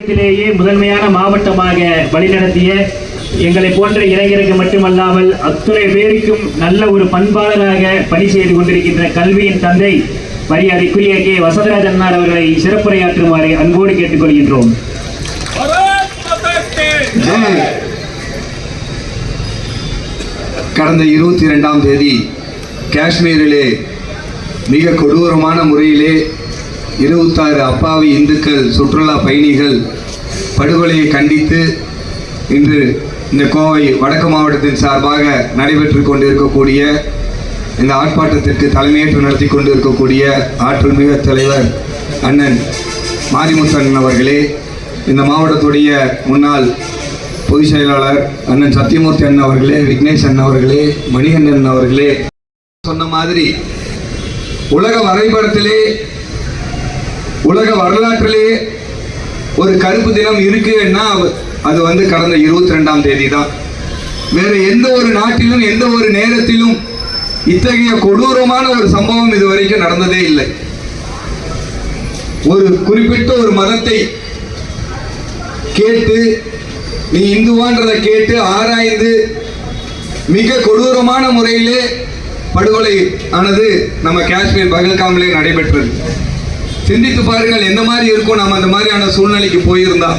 தமிழகத்திலேயே முதன்மையான மாவட்டமாக வழிநடத்திய எங்களை போன்ற இளைஞருக்கு மட்டுமல்லாமல் அத்துறை பேருக்கும் நல்ல ஒரு பண்பாளராக பணி செய்து கொண்டிருக்கின்ற கல்வியின் தந்தை மரியாதைக்குரிய கே வசதராஜன் அவர்களை சிறப்புரையாற்றுமாறு அன்போடு கேட்டுக்கொள்கின்றோம். கடந்த இருபத்தி இரண்டாம் தேதி காஷ்மீரிலே மிக கொடூரமான முறையிலே இருபத்தாறு அப்பாவி இந்துக்கள் சுற்றுலா பயணிகள் படுகொலையை கண்டித்து இன்று இந்த கோவை வடக்கு மாவட்டத்தின் சார்பாக நடைபெற்று கொண்டிருக்கக்கூடிய இந்த ஆர்ப்பாட்டத்திற்கு தலைமையேற்று நடத்தி கொண்டிருக்கக்கூடிய ஆற்றல் மிக தலைவர் அண்ணன் மாரிமுத்தன் அவர்களே இந்த மாவட்டத்துடைய முன்னாள் பொதுச் செயலாளர் அண்ணன் சத்தியமூர்த்தி அண்ணன் அவர்களே விக்னேஷ் அண்ணன் அவர்களே மணிகண்டன் அவர்களே சொன்ன மாதிரி உலக வரைபடத்திலே உலக வரலாற்றிலே ஒரு கருப்பு தினம் இருக்குன்னா அது வந்து கடந்த இருபத்தி ரெண்டாம் தேதி தான் வேற எந்த ஒரு நாட்டிலும் எந்த ஒரு நேரத்திலும் இத்தகைய கொடூரமான ஒரு சம்பவம் இதுவரைக்கும் நடந்ததே இல்லை. ஒரு குறிப்பிட்ட ஒரு மதத்தை கேட்டு நீ இந்துவான்றதை கேட்டு ஆராய்ந்து மிக கொடூரமான முறையிலே படுகொலை ஆனது நம்ம காஷ்மீர் பகல்காமிலே நடைபெற்றது. சிந்தித்து பாருங்கள் எந்த மாதிரி இருக்கும் நம்ம அந்த மாதிரியான சூழ்நிலைக்கு போயிருந்தா.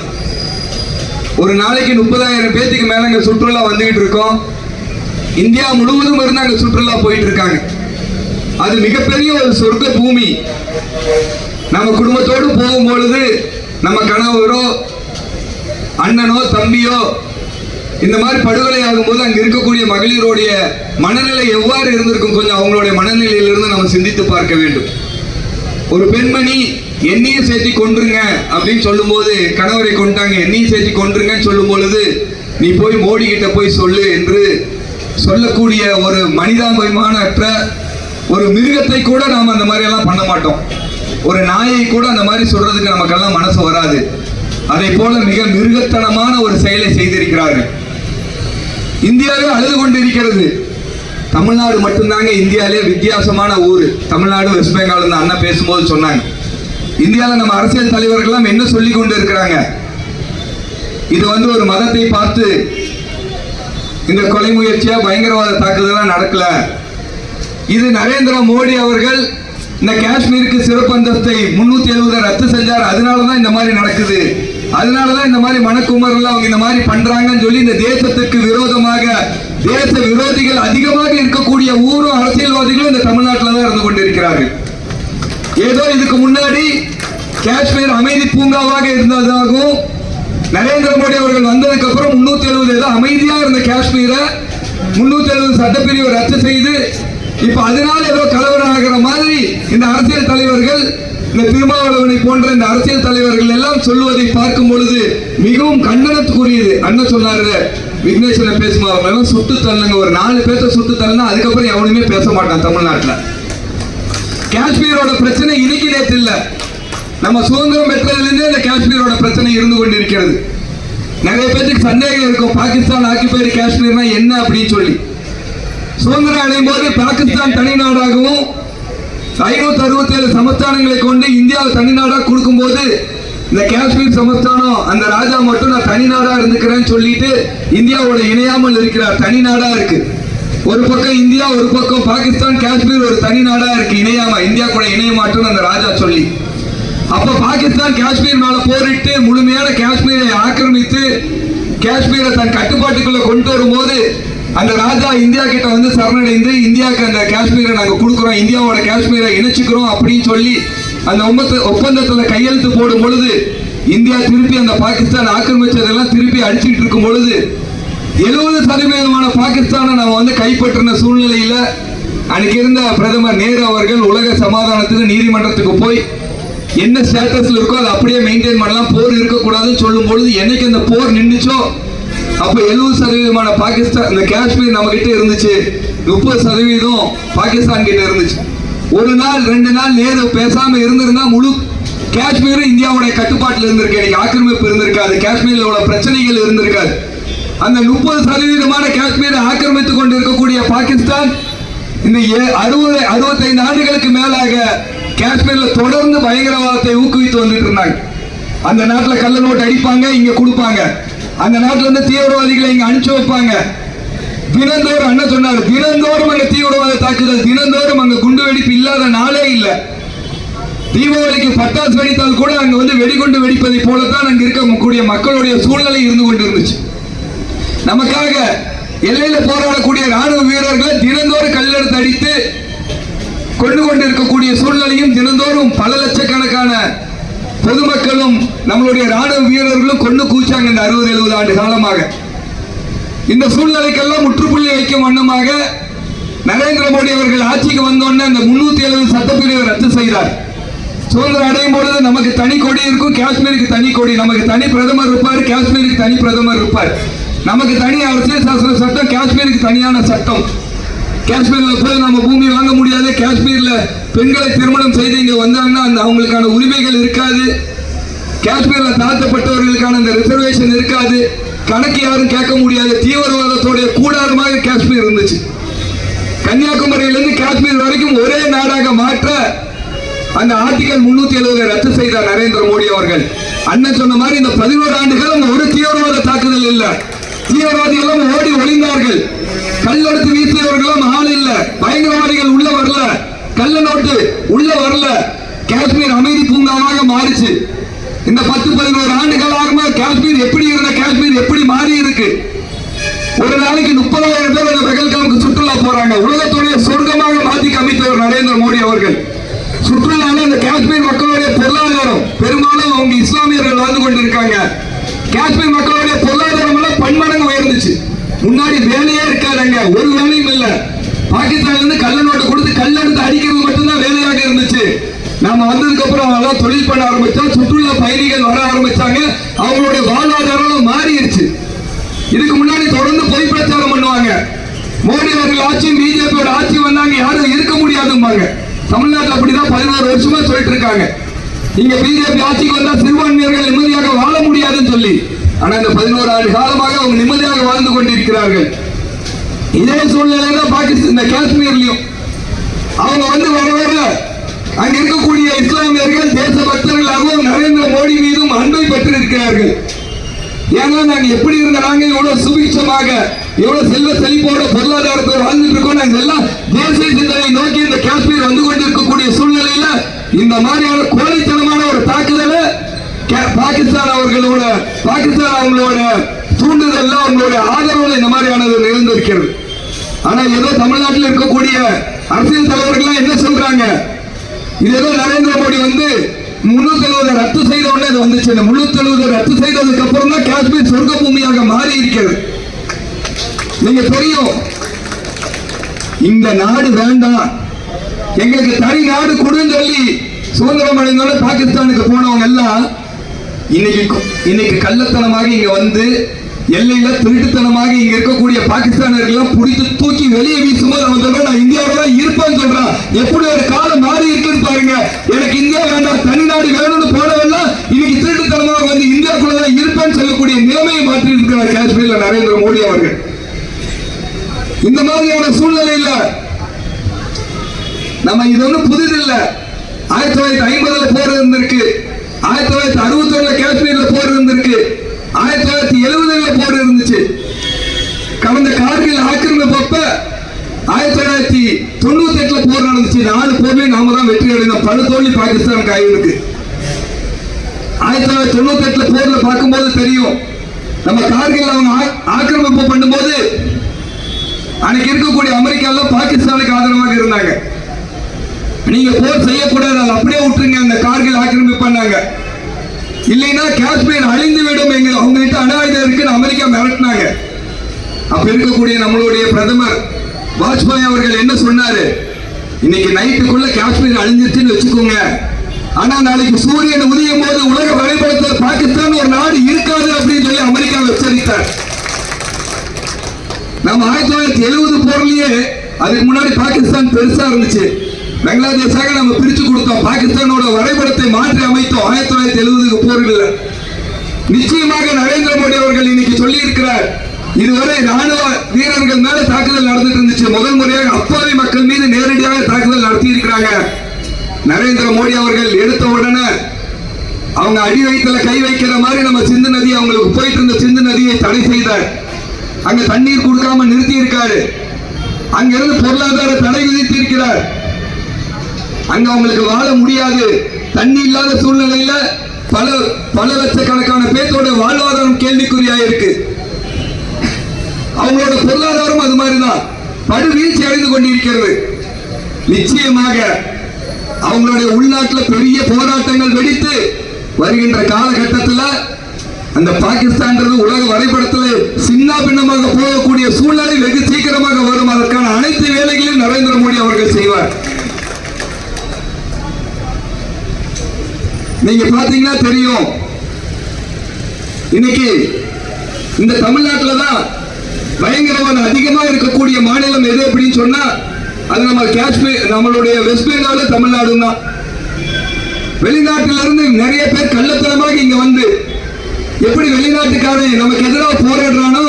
ஒரு நாளைக்கு முப்பதாயிரம் பேத்துக்கு மேல அங்க சுற்றுலா வந்துகிட்டு இருக்கோம். இந்தியா முழுவதும் இருந்து அங்க சுற்றுலா போயிட்டு இருக்காங்க. அது மிகப்பெரிய ஒரு சொர்க்க பூமி. நம்ம குடும்பத்தோடு போகும்பொழுது நம்ம கணவரோ அண்ணனோ தம்பியோ இந்த மாதிரி படுகொலை ஆகும்போது அங்கே இருக்கக்கூடிய மகளிருடைய மனநிலை எவ்வாறு இருந்திருக்கும் கொஞ்சம் அவங்களுடைய மனநிலையிலிருந்து நம்ம சிந்தித்து பார்க்க வேண்டும். ஒரு பெண்மணி என்னையும் சேர்த்தி கொன்றுங்க அப்படின்னு சொல்லும்போது கணவரை கொண்டாங்க என்னையும் சேர்த்தி கொண்டுருங்கன்னு சொல்லும் பொழுது நீ போய் மோடி கிட்ட போய் சொல்லு என்று சொல்லக்கூடிய ஒரு மனிதாபிமானற்ற ஒரு மிருகத்தை கூட நாம் அந்த மாதிரி எல்லாம் பண்ண மாட்டோம். ஒரு நாயை கூட அந்த மாதிரி சொல்றதுக்கு நமக்கெல்லாம் மனசு வராது. அதை போல மிக மிருகத்தனமான ஒரு செயலை செய்திருக்கிறார்கள். இந்தியாவே அழுது கொண்டிருக்கிறது. தமிழ்நாடு மட்டும்தாங்க இந்தியாவிலே வித்தியாசமான ஊர். தமிழ்நாடு வெஸ்ட் பெங்கால் இந்த அண்ணா பேசும்போது சொன்னாங்க. இந்தியாவில் நம்ம அரசியல் தலைவர்கள்லாம் என்ன சொல்லி கொண்டு இருக்கிறாங்க இது வந்து ஒரு மதத்தை பார்த்து இந்த கொலை முயற்சியா பயங்கரவாத தாக்குதலாம் நடக்கல. இது நரேந்திர மோடி அவர்கள் இந்த காஷ்மீருக்கு சிறப்பு அந்தஸ்தை முன்னூத்தி எழுபதை ரத்து செஞ்சார். அதனாலதான் இந்த மாதிரி நடக்குது. அதனாலதான் இந்த மாதிரி மனக்குமரில் அவங்க இந்த மாதிரி பண்றாங்கன்னு சொல்லி இந்த தேசத்துக்கு விரோதமாக தேச விரோதிகள் அதிகமாக இருக்கக்கூடிய ஊரும் அரசியல்வாதிகளும் இந்த தமிழ்நாட்டில் தான் இருந்து கொண்டிருக்கிறார்கள். ஏதோ இதுக்கு முன்னாடி காஷ்மீர் அமைதி பூங்காவாக இருந்ததாகவும் நரேந்திர மோடி அவர்கள் வந்ததுக்கு அப்புறம் முன்னூத்தி எழுபது ஏதோ அமைதியா இருந்த காஷ்மீரை முன்னூத்தி எழுபது சட்டப்பிரிவை ரத்து செய்து இப்ப அதனால ஏதோ கலவரம் ஆகிற மாதிரி இந்த அரசியல் தலைவர்கள் இந்த திருமாவளவனை போன்ற இந்த அரசியல் தலைவர்கள் எல்லாம் சொல்லுவதை பார்க்கும் பொழுது மிகவும் கண்டனத்துக்குரியது. அண்ணன் சொன்னாரு விக்னேஸ்வரன் பேசும்போது அவங்க சுட்டு தள்ளுங்க. ஒரு நாலு பேர்த்த சுட்டு தள்ளுனா அதுக்கப்புறம் எவனுமே பேச மாட்டான் தமிழ்நாட்டில். காஷ்மீரோட பிரச்சனை இன்னைக்கு நேற்று இல்லை நம்ம சுதந்திரம் பெற்றதுலேருந்தே இந்த காஷ்மீரோட பிரச்சனை இருந்து கொண்டிருக்கிறது. நிறைய பேருக்கு சந்தேகம் இருக்கும். பாகிஸ்தான் ஆக்கிபைடு காஷ்மீர்னா என்ன அப்படின்னு சொல்லி. சுதந்திரம் அடையும் போது பாகிஸ்தான் தனி நாடாகவும் ஐநூத்தி அறுபத்தி ஏழு சமஸ்தானங்களை கொண்டு இந்தியாவை தனிநாடாக கொடுக்கும்போது இந்த காஷ்மீர் சமஸ்தானம் அந்த ராஜா மட்டும் நான் தனிநாடா இருந்துக்கிறேன்னு சொல்லிட்டு இந்தியாவோட இணையாமல் இருக்கிறார். தனிநாடா இருக்கு. ஒரு பக்கம் இந்தியா ஒரு பக்கம் பாகிஸ்தான் காஷ்மீர் ஒரு தனி நாடா இருக்கு. இணையாம இந்தியா கூட இணைய மாட்டோம்னு அந்த ராஜா சொல்லி. அப்ப பாகிஸ்தான் காஷ்மீர் மேல போரிட்டு முழுமையான காஷ்மீரை ஆக்கிரமித்து காஷ்மீரை தன் கட்டுப்பாட்டுக்குள்ள கொண்டு வரும்போது அந்த ராஜா இந்தியா கிட்ட வந்து சரணடைந்து இந்தியாவுக்கு அந்த காஷ்மீரை நாங்க கொடுக்குறோம். இந்தியாவோட காஷ்மீரை இணைச்சுக்கிறோம் அப்படின்னு சொல்லி அந்த ஒப்பந்த ஒப்பந்தத்துல கையெழுத்து போடும் பொழுது இந்தியா திருப்பி அந்த பாகிஸ்தான் ஆக்கிரமிச்சதெல்லாம் திருப்பி அடிச்சுட்டு இருக்கும் பொழுது எழுபது சதவீதமான பாகிஸ்தானை நம்ம வந்து கைப்பற்றின சூழ்நிலையில அன்னைக்கு இருந்த பிரதமர் நேரு அவர்கள் உலக சமாதானத்துக்கு நீதிமன்றத்துக்கு போய் என்ன ஸ்டேட்டஸ்ல இருக்கோ அதை அப்படியே மெயின்டைன் பண்ணலாம் போர் இருக்கக்கூடாதுன்னு சொல்லும் பொழுது என்னைக்கு அந்த போர் நின்றுச்சோ அப்ப எழுபது சதவீதமான பாகிஸ்தான் இந்த காஷ்மீர் நம்ம கிட்ட இருந்துச்சு முப்பது சதவீதம் பாகிஸ்தான் கிட்ட இருந்துச்சு. ஒரு நாள் ரெண்டு நாள் நேரு பேசாம இருந்திருந்தா முழு காஷ்மீரும் இந்தியாவுடைய கட்டுப்பாட்டில் இருந்திருக்கு. இன்னைக்கு ஆக்கிரமிப்பு இருந்திருக்காது காஷ்மீரில் உள்ள பிரச்சனைகள் இருந்திருக்காது. அந்த முப்பது சதவீதமான காஷ்மீரை ஆக்கிரமித்துக் கொண்டிருக்கக்கூடிய பாகிஸ்தான் இந்த ஏ- அறுபது அறுபத்தைந்து ஆண்டுகளுக்கு மேலாக காஷ்மீர்ல தொடர்ந்து பயங்கரவாதத்தை ஊக்குவித்து வந்துட்டு இருந்தாங்க. அந்த நாட்டில் கள்ள நோட்டு அடிப்பாங்க இங்க கொடுப்பாங்க. அந்த நாட்டில் இருந்து தீவிரவாதிகளை இங்க அனுப்பிச்சு வைப்பாங்க. தினந்தோறும் அண்ணன் சொன்னார் தினந்தோறும் அங்க தீவிரவாத தாக்க தினந்தோறும் அங்க குண்டு வெடிப்பு இல்லாத நாளே இல்லை தீபாவளிக்கு பட்டாசு வெடித்தால் கூட அங்க வந்து வெடிகுண்டு வெடிப்பதை போலத்தான் அங்க இருக்கக்கூடிய மக்களுடைய சூழ்நிலை இருந்து கொண்டு இருந்துச்சு நமக்காக எல்லையில போராடக்கூடிய ராணுவ வீரர்களை தினந்தோறும் கல்லெடுத்து அடித்து கொண்டு கொண்டு இருக்கக்கூடிய சூழ்நிலையும் தினந்தோறும் பல லட்சக்கணக்கான பொதுமக்களும் நம்மளுடைய ராணுவ வீரர்களும் கொண்டு கூச்சாங்க இந்த அறுபது எழுபது ஆண்டு காலமாக. இந்த சூழ்நிலைக்கெல்லாம் முற்றுப்புள்ளி வைக்கும் வண்ணமாக நரேந்திர மோடி அவர்கள் ஆட்சிக்கு வந்தோடனே அந்த முன்னூத்தி எழுபது சட்டப்பிரிவை ரத்து செய்தார். சுதந்திரம் அடையும் பொழுது நமக்கு தனி கொடி இருக்கும். காஷ்மீருக்கு தனி கொடி. நமக்கு தனி பிரதமர் இருப்பார். காஷ்மீருக்கு தனி பிரதமர் இருப்பார். நமக்கு தனி அரசியல் சாசன சட்டம் காஷ்மீருக்கு தனியான சட்டம். காஷ்மீர்ல போய் நம்ம பூமி வாங்க முடியாது. காஷ்மீர்ல பெண்களை திருமணம் செய்து இங்க வந்தாங்கன்னா அந்த அவங்களுக்கான உரிமைகள் இருக்காது. காஷ்மீர்ல தாழ்த்தப்பட்டவர்களுக்கான அந்த ரிசர்வேஷன் இருக்காது. கணக்கு யாரும் கேட்க முடியாது. தீவிரவாதத்துடைய கூடாரமாக காஷ்மீர் இருந்துச்சு. கன்னியாகுமரியிலிருந்து காஷ்மீர் வரைக்கும் ஒரே நாடு அந்த ஆர்டிகல் முன்னூத்தி எழுபதை ரத்து செய்தார் நரேந்திர மோடி அவர்கள். அண்ணன் சொன்ன மாதிரி இந்த பதினோரு ஆண்டுகளும் ஒரு தீவிரவாத தாக்குதல் இல்லை. தீவிரவாதிகளும் ஓடி ஒளிந்தார்கள். கல்லெடுத்து வீசியவர்களும் ஆள் இல்ல. பயங்கரவாதிகள் உள்ள வரல. கள்ள நோட்டு உள்ள வரல. காஷ்மீர் அமைதி பூங்காவாக மாறிச்சு. இந்த பத்து பதினோரு ஆண்டுகளாக காஷ்மீர் எப்படி இருந்த? காஷ்மீர் எப்படி மாறி இருக்கு? ஒரு நாளைக்கு முப்பதாயிரம் பேர் அந்த பகல்காமுக்கு சுற்றுலா போறாங்க. உலகத்துடைய சொர்க்கமாக மாற்றி காமித்தவர் நரேந்திர மோடி அவர்கள். இந்த காஷ்மீர் மக்களுடைய பொருளாதாரம் பெரும்பாலும் அவங்க இஸ்லாமியர்கள் வாழ்ந்து கொண்டிருக்காங்க. காஷ்மீர் மக்களுடைய பொருளாதாரம் எல்லாம் பன்மடங்கு உயர்ந்துச்சு. முன்னாடி வேலையே இருக்காதுங்க. ஒரு வேலையும் இல்ல. பாகிஸ்தான்ல இருந்து கள்ள நோட்டு கொடுத்து கல் எடுத்து அடிக்கிறது மட்டும்தான் வேலையாக இருந்துச்சு. நாம வந்ததுக்கு அப்புறம் அவங்களாம் தொழில் பண்ண ஆரம்பிச்சோம். சுற்றுலா பயணிகள் வர ஆரம்பிச்சாங்க. அவங்களுடைய வாழ்வாதாரம் மாறிடுச்சு. இதுக்கு முன்னாடி தொடர்ந்து பொய் பிரச்சாரம் பண்ணுவாங்க. மோடி அவர்கள் ஆட்சியும் பிஜேபியோட ஆட்சி வந்தாங்க. யாரும் இருக்க முடியாதும்பாங்க. தமிழ்நாட்டில் அப்படிதான் பதினாறு வருஷமா சொல்லிட்டு இருக்காங்க. நீங்க பிஜேபி ஆட்சிக்கு வந்தா சிறுபான்மையர்கள் நிம்மதியாக வாழ முடியாதுன்னு சொல்லி. ஆனா இந்த பதினோரு ஆண்டு காலமாக அவங்க நிம்மதியாக வாழ்ந்து கொண்டிருக்கிறார்கள். இதே சூழ்நிலை தான் பாகிஸ்தான் இந்த காஷ்மீர்லயும். அவங்க வந்து வர வர அங்க இருக்கக்கூடிய இஸ்லாமியர்கள் தேசபக்தர்களாகவும் நரேந்திர மோடி மீதும் அன்பை பெற்றிருக்கிறார்கள். ஏன்னா நாங்க எப்படி இருந்த நாங்க இவ்வளவு சுபிக்ஷமாக இவ்வளவு செல்வ செழிப்போட பொருளாதாரத்தை வாழ்ந்துட்டு இருக்கோம். நாங்க எல்லாம் தேசிய சிந்தனை நோக்கி இந்த காஷ்மீர் வந்து கொண்டிருக்கக்கூடிய சூழ்நிலையில இந்த மாதிரியான கோழைத்தனமான ஒரு தாக்குதலை கே- பாகிஸ்தான் அவர்களோட பாகிஸ்தான் அவங்களோட தூண்டுதல்ல அவங்களோட ஆதரவுல இந்த மாதிரியானது நிகழ்ந்திருக்கிறது. ஆனா ஏதோ தமிழ்நாட்டில் இருக்கக்கூடிய அரசியல் தலைவர்கள் என்ன சொல்றாங்க? இது ஏதோ நரேந்திர மோடி வந்து முழு தழுவதை ரத்து செய்த உடனே அது வந்துச்சு. இந்த முன்னூத்தி ரத்து செய்ததுக்கு அப்புறம் தான் காஷ்மீர் சொர்க்க பூமியாக மாறி இருக்கிறது நீங்க தெரியும் இந்த நாடு வேண்டாம். எங்களுக்கு தனி நாடு கொடுன்னு சொல்லி சுதந்திரம் அடைந்தோட பாகிஸ்தானுக்கு போனவங்க எல்லாம் இன்னைக்கு இன்னைக்கு கள்ளத்தனமாக இங்க வந்து எல்லையில திருட்டுத்தனமாக இங்க இருக்கக்கூடிய பாகிஸ்தானர்கள் எல்லாம் பிடித்து தூக்கி வெளியே வீசும்போது அவன் சொல்றான் நான் இந்தியாவில இருப்பேன் இருப்பேன்னு சொல்றான். எப்படி ஒரு காலம் மாறி இருக்குன்னு பாருங்க. எனக்கு இந்தியா வேண்டாம் தனிநாடு வேணும்னு போனவெல்லாம் இன்னைக்கு திருட்டுத்தனமாக வந்து இந்தியாக்குள்ள தான் இருப்பேன்னு சொல்லக்கூடிய நிலைமையை மாற்றி இருக்கிறார் காஷ்மீர்ல நரேந்திர மோடி அவர்கள். இந்த மாதிரியான சூழ்நிலையில நம்ம இது ஒண்ணும் புதிதில்லை ஆயிரத்தி தொள்ளாயிரத்தி ஐம்பதுல போர் இருந்திருக்கு. ஆயிரத்தி தொள்ளாயிரத்தி அறுபத்தி ஒண்ணுல காஷ்மீர்ல போர் இருந்திருக்கு ஆயிரத்தி தொள்ளாயிரத்தி எழுபதுல போர் இருந்துச்சு கடந்த கார்கில் ஆக்கிரமிப்பப்ப ஆயிரத்தி தொள்ளாயிரத்தி தொண்ணூத்தி எட்டுல போர் நடந்துச்சு. நாலு போர்லயும் நாம தான் வெற்றி அடைந்தோம். பல தோல்வி பாகிஸ்தான் கையிருக்கு ஆயிரத்தி தொள்ளாயிரத்தி தொண்ணூத்தி எட்டுல போர்ல பார்க்கும்போது தெரியும். நம்ம கார்கில் அவங்க ஆ- ஆக்கிரமிப்பு பண்ணும்போது அன்னைக்கு இருக்கக்கூடிய அமெரிக்காவில் பாகிஸ்தானுக்கு ஆதரவாக இருந்தாங்க. நீங்க போர் செய்யக்கூடாது. அதை அப்படியே விட்டுருங்க. அந்த கார்கில் ஆக்கிரமிப்பு பண்ணாங்க. இல்லைன்னா காஷ்மீர் அழிந்து விடும் எங்க அவங்க கிட்ட அணு ஆயுதம் இருக்குன்னு அமெரிக்கா மிரட்டினாங்க. அப்ப இருக்கக்கூடிய நம்மளுடைய பிரதமர் வாஜ்பாய் அவர்கள் என்ன சொன்னாரு? இன்னைக்கு நைட்டுக்குள்ள காஷ்மீர் அழிஞ்சிருச்சுன்னு வச்சுக்கோங்க. ஆனா நாளைக்கு சூரியன் உதயம் போது உலக வரைபடத்தில் பாகிஸ்தான் ஒரு நாடு இருக்காது அப்படின்னு சொல்லி அமெரிக்கா எச்சரித்தார். நம்ம ஆயிரத்தி தொள்ளாயிரத்தி எழுபது போர்லயே அதுக்கு முன்னாடி பாகிஸ்தான் பெருசா இருந்துச்சு. பங்களாதேஷாக நம்ம பிரிச்சு கொடுத்தோம். பாகிஸ்தானோட வரைபடத்தை மாற்றி அமைத்தோம். ஆயிரத்தி தொள்ளாயிரத்தி எழுபதுக்கு போர்கள் நிச்சயமாக நரேந்திர மோடி அவர்கள் இன்னைக்கு சொல்லி இருக்கிறார் இதுவரை ராணுவ வீரர்கள் மேல தாக்குதல் நடந்துட்டு இருந்துச்சு. முதல் முறையாக அப்பாவி மக்கள் மீது நேரடியாக தாக்குதல் நடத்தி இருக்கிறாங்க நரேந்திர மோடி அவர்கள் எடுத்த உடனே அவங்க அடி வயிற்றுல கை வைக்கிற மாதிரி நம்ம சிந்து நதி அவங்களுக்கு போயிட்டு இருந்த சிந்து நதியை தடை செய்தார் அங்க தண்ணீர் கொடுக்காம நிறுத்தி இருக்காரு அங்கிருந்து பொருளாதார தடை விதித்து இருக்கிறார் அங்க அவங்களுக்கு வாழ முடியாது. தண்ணி இல்லாத சூழ்நிலையில பல பல லட்சக்கணக்கான பேர்த்தோட வாழ படுவீழ்ச்சி அடைந்து கொண்டிருக்கிறது. நிச்சயமாக அவங்களுடைய உள்நாட்டில் பெரிய போராட்டங்கள் வெடித்து வருகின்ற காலகட்டத்தில் அந்த பாகிஸ்தான்றது உலக வரைபடத்தில் சின்ன பின்னமாக போகக்கூடிய சூழ்நிலை வெகு சீக்கிரமாக வரும். அதற்கான அனைத்து வேலைகளையும் நரேந்திர மோடி அவர்கள் செய்வார். நீங்க பாத்தீங்கன்னா தெரியும். இன்னைக்கு இந்த தமிழ்நாட்டில் தான் பயங்கரவாதம் அதிகமா இருக்கக்கூடிய மாநிலம் எது அப்படின்னு சொன்னா அது நம்ம காஷ்மீர் நம்மளுடைய வெஸ்ட் பெங்கால தமிழ்நாடு தான். வெளிநாட்டில இருந்து நிறைய பேர் கள்ளத்தனமாக இங்க வந்து எப்படி வெளிநாட்டுக்காரன் நமக்கு எதிராக போராடுறானோ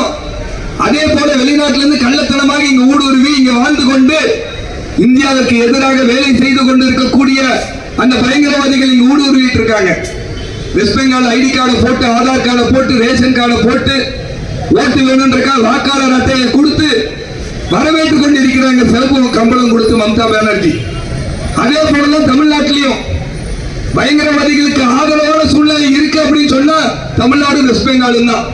அதே போல வெளிநாட்டில இருந்து கள்ளத்தனமாக இங்க ஊடுருவி இங்க வாழ்ந்து கொண்டு இந்தியாவிற்கு எதிராக வேலை செய்து கொண்டு இருக்கக்கூடிய அந்த பயங்கரவாதிகள் இங்க ஊடுருவிட்டு இருக்காங்க. வெஸ்ட் பெங்கால் ஐடி கார்டை போட்டு ஆதார் கார்டை போட்டு ரேஷன் கார்டை போட்டு ஓட்டு வேணுன்றக்கா வாக்காளர் அட்டையை கொடுத்து வரவேற்றுக் கொண்டிருக்கிறாங்க சிறப்பு கம்பளம் கொடுத்து மம்தா பானர்ஜி. அதே போலதான் தமிழ்நாட்டிலையும் பயங்கரவாதிகளுக்கு ஆதரவான சூழ்நிலை இருக்கு அப்படின்னு சொன்னா தமிழ்நாடு வெஸ்ட் பெங்காலும் தான்.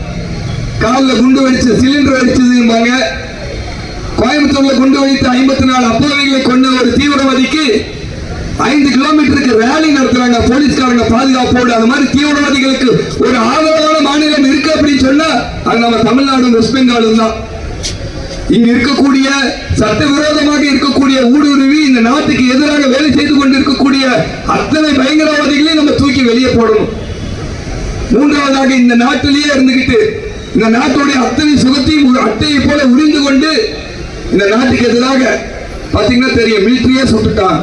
காலில் குண்டு வெடிச்சு சிலிண்டர் வெடிச்சதும்பாங்க கோயம்புத்தூர்ல குண்டு வைத்து ஐம்பத்தி நாலு அப்பாவிகளை கொண்ட ஒரு தீவிரவாதிக்கு ஐந்து கிலோமீட்டருக்கு ரேலி நடத்துறாங்க போலீஸ்காரங்க பாதுகாப்போடு அந்த மாதிரி தீவிரவாதிகளுக்கு ஒரு ஆதரவான மாநிலம் இருக்கு அப்படின்னு சொன்னா அது நம்ம தமிழ்நாடும் வெஸ்ட் பெங்காலும் தான். இங்க இருக்கக்கூடிய சட்டவிரோதமாக இருக்கக்கூடிய ஊடுருவி இந்த நாட்டுக்கு எதிராக வேலை செய்து கொண்டிருக்கக்கூடிய அத்தனை பயங்கரவாதிகளையும் நம்ம தூக்கி வெளியே போடணும். மூன்றாவதாக இந்த நாட்டிலேயே இருந்துகிட்டு இந்த நாட்டுடைய அத்தனை சுகத்தையும் ஒரு அட்டையை போல உறிந்து கொண்டு இந்த நாட்டுக்கு எதிராக பாத்தீங்கன்னா தெரியும் மிலிட்டரியே சுட்டுட்டான்.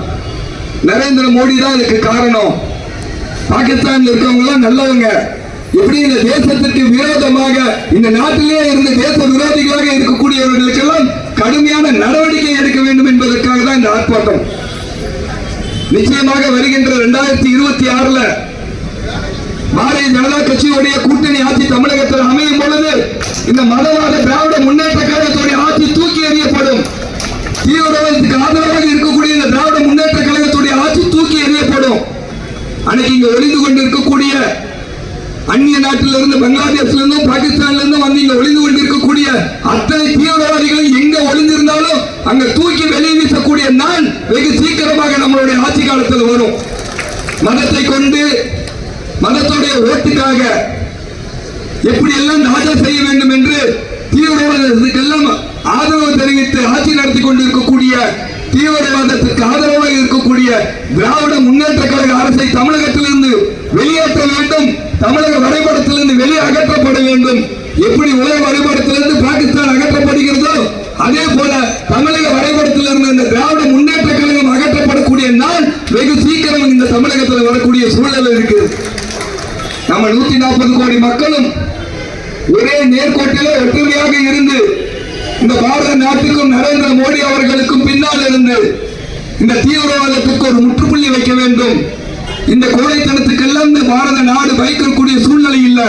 நரேந்திர மோடி தான் இதுக்கு காரணம். பாகிஸ்தான்ல இருக்கவங்க எல்லாம் நல்லவங்க. எப்படி இந்த தேசத்திற்கு விரோதமாக இந்த நாட்டிலே இருந்து தேச விரோதிகளாக இருக்கக்கூடியவர்களுக்கெல்லாம் கடுமையான நடவடிக்கை எடுக்க வேண்டும் என்பதற்காக தான் இந்த ஆர்ப்பாட்டம். நிச்சயமாக வருகின்ற இரண்டாயிரத்தி இருபத்தி ஆறுல பாரதிய ஜனதா கட்சியுடைய கூட்டணி ஆட்சி தமிழகத்தில் அமையும் பொழுது இந்த மதவாத திராவிட முன்னேற்ற கழகத்துடைய ஆட்சி தூக்கி எறியப்படும். தீவிரவாதத்துக்கு ஆதரவாக இருக்கக்கூடிய இந்த திராவிட முன்னேற்ற தேவைப்படும். அன்னைக்கு இங்க ஒளிந்து கொண்டு இருக்கக்கூடிய அந்நிய நாட்டிலிருந்து பங்களாதேஷ்ல இருந்தும் பாகிஸ்தான்ல இருந்தும் வந்து இங்க ஒளிந்து கொண்டு இருக்கக்கூடிய அத்தனை தீவிரவாதிகளும் எங்க ஒளிந்திருந்தாலும் அங்க தூக்கி வெளியே வீசக்கூடிய நான் வெகு சீக்கிரமாக நம்மளுடைய ஆட்சி காலத்தில் வரும். மதத்தை கொண்டு மதத்துடைய ஓட்டுக்காக எப்படி எல்லாம் ராஜா செய்ய வேண்டும் என்று தீவிரவாதத்துக்கெல்லாம் ஆதரவு தெரிவித்து ஆட்சி நடத்தி கொண்டிருக்கக்கூடிய தீவிரவாதத்துக்கு ஆதரவாக இருக்கக்கூடிய திராவிட முன்னேற்ற கழக அரசை தமிழகத்திலிருந்து வெளியேற்ற வேண்டும் தமிழக வரைபடத்திலிருந்து வெளியே அகற்றப்பட வேண்டும். எப்படி உலக வரைபடத்திலிருந்து பாகிஸ்தான் அகற்றப்படுகிறதோ அதே போல தமிழக வரைபடத்திலிருந்து இந்த திராவிட முன்னேற்ற கழகம் அகற்றப்படக்கூடிய நாள் வெகு சீக்கிரம் இந்த தமிழகத்தில் வரக்கூடிய சூழல் இருக்கு நம்ம நூத்தி நாற்பது கோடி மக்களும் ஒரே நேர்கோட்டிலே ஒற்றுமையாக இருந்து இந்த பாரத நாட்டுக்கும் நரேந்திர மோடி அவர்களுக்கும் பின்னால் இருந்து இந்த தீவிரவாதத்துக்கு ஒரு முற்றுப்புள்ளி வைக்க வேண்டும். இந்த கோடைத்தனத்துக்கெல்லாம் இந்த பாரத நாடு பயக்கக்கூடிய சூழ்நிலை இல்லை.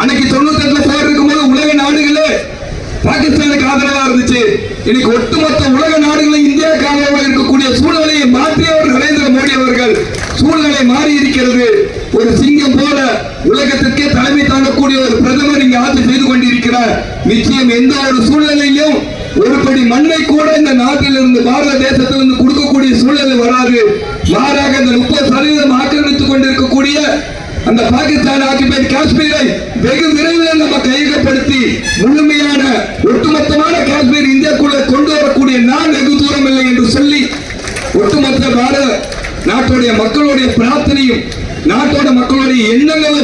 அன்னைக்கு தொண்ணூத்தி எட்டுல போர் இருக்கும்போது உலக நாடுகளே பாகிஸ்தானுக்கு ஆதரவா இருந்துச்சு. இன்னைக்கு ஒட்டுமொத்த உலக நாடுகளும் இந்தியாவுக்கு ஆதரவா இருக்கக்கூடிய சூழ்நிலையை மாற்றியவர் நரேந்திர மோடி அவர்கள். சூழ்நிலை மாறி இருக்கிறது ஒரு சிங்கம் போல உலகத்திற்கே தலைமை தாங்கக்கூடிய ஒரு பிரதமர் இங்கு ஆட்சி செய்து கொண்டிருக்கிறார். நிச்சயம் எந்த ஒரு சூழ்நிலையிலும் ஒருபடி மண்ணை கூட இந்த நாட்டிலிருந்து பாரத தேசத்திலிருந்து கொடுக்கக்கூடிய சூழ்நிலை வராது. மாறாக இந்த முப்பது சதவீதம் ஆக்கிரமித்துக் கொண்டிருக்கக்கூடிய அந்த பாகிஸ்தான் ஆக்கிபைட் காஷ்மீரை வெகு விரைவில் நம்ம கையகப்படுத்தி முழுமையான ஒட்டுமொத்தமான காஷ்மீர் இந்தியாக்குள்ள கொண்டு வரக்கூடிய நான் வெகு தூரம் இல்லை என்று சொல்லி ஒட்டுமொத்த பாரத நாட்டுடைய மக்களுடைய பிரார்த்தனையும் நாட்டோட மக்களுடைய எண்ணங்கள்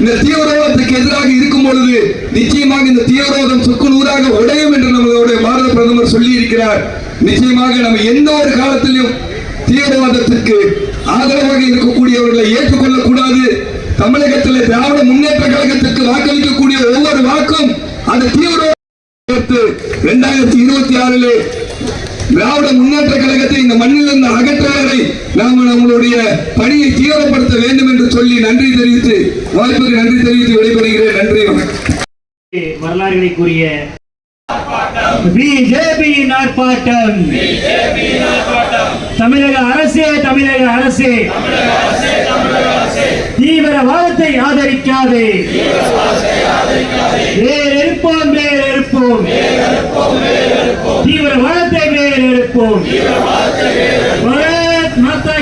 இந்த தீவிரவாதத்துக்கு எதிராக இருக்கும் பொழுது நிச்சயமாக இந்த தீவிரவாதம் சுக்கு நூறாக உடையும் என்று நம்மளுடைய பாரத பிரதமர் சொல்லி இருக்கிறார் நிச்சயமாக நம்ம எந்த ஒரு காலத்திலும் தீவிரவாதத்திற்கு ஆதரவாக இருக்கக்கூடியவர்களை ஏற்றுக்கொள்ள கூடாது தமிழகத்தில் திராவிட முன்னேற்ற கழகத்திற்கு வாக்களிக்கக்கூடிய ஒவ்வொரு வாக்கும் அந்த தீவிரவாத இரண்டாயிரத்தி இருபத்தி ஆறிலே திராவிட முன்னேற்ற கழகத்தை இந்த மண்ணிலிருந்து அகற்றுவதை நாம் நம்மளுடைய பணியை தீவிரப்படுத்த வேண்டும் என்று சொல்லி நன்றி தெரிவித்து வாய்ப்புக்கு நன்றி தெரிவித்து விடைபெறுகிறேன். நன்றி. வணக்கம் வரலாறுகளை கூறிய பிஜேபியின் ஆர்ப்பாட்டம் தமிழக அரசே தமிழக அரசே. தீவிரவாதத்தை ஆதரிக்காது. வேறு எழுப்போம் வேறு எழுப்போம் தீவிரவாதத்தை வேர் எழுப்போம் பாரத் மாதா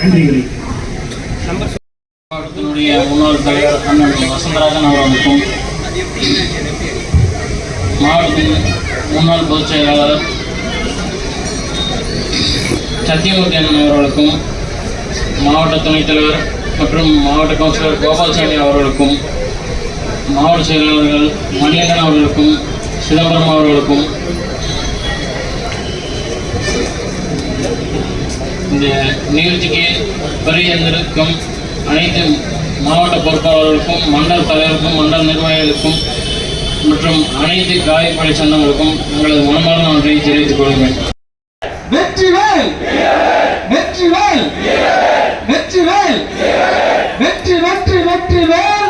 நன்றிகளை. மாவட்டத்தினுடைய முன்னாள் தலைவர் அண்ணன் வசந்தராஜன் அவர்களுக்கும் மாவட்டத்தின் முன்னாள் பொதுச் செயலாளர் சத்தியமூர்த்தி அண்ணன் அவர்களுக்கும் மாவட்ட துணைத் தலைவர் மற்றும் மாவட்ட கவுன்சிலர் கோபால்சாமி அவர்களுக்கும் மாவட்ட செயலாளர்கள் மணிகண்டன் அவர்களுக்கும் சிதம்பரம் அவர்களுக்கும் இந்த நிகழ்ச்சிக்கு வருகின்றிருக்கும் அனைத்து மாவட்ட பொறுப்பாளர்களுக்கும் மண்டல் தலைவருக்கும் மண்டல் நிர்வாகிகளுக்கும் மற்றும் அனைத்து காயப்படை சொந்தங்களுக்கும் உங்களது மனமார்ந்த நன்றியை தெரிவித்துக் கொள்கிறேன். வெற்றிவேல் வெற்றிவேல் வெற்றிவேல் வெற்றி வெற்றி வெற்றிவேல்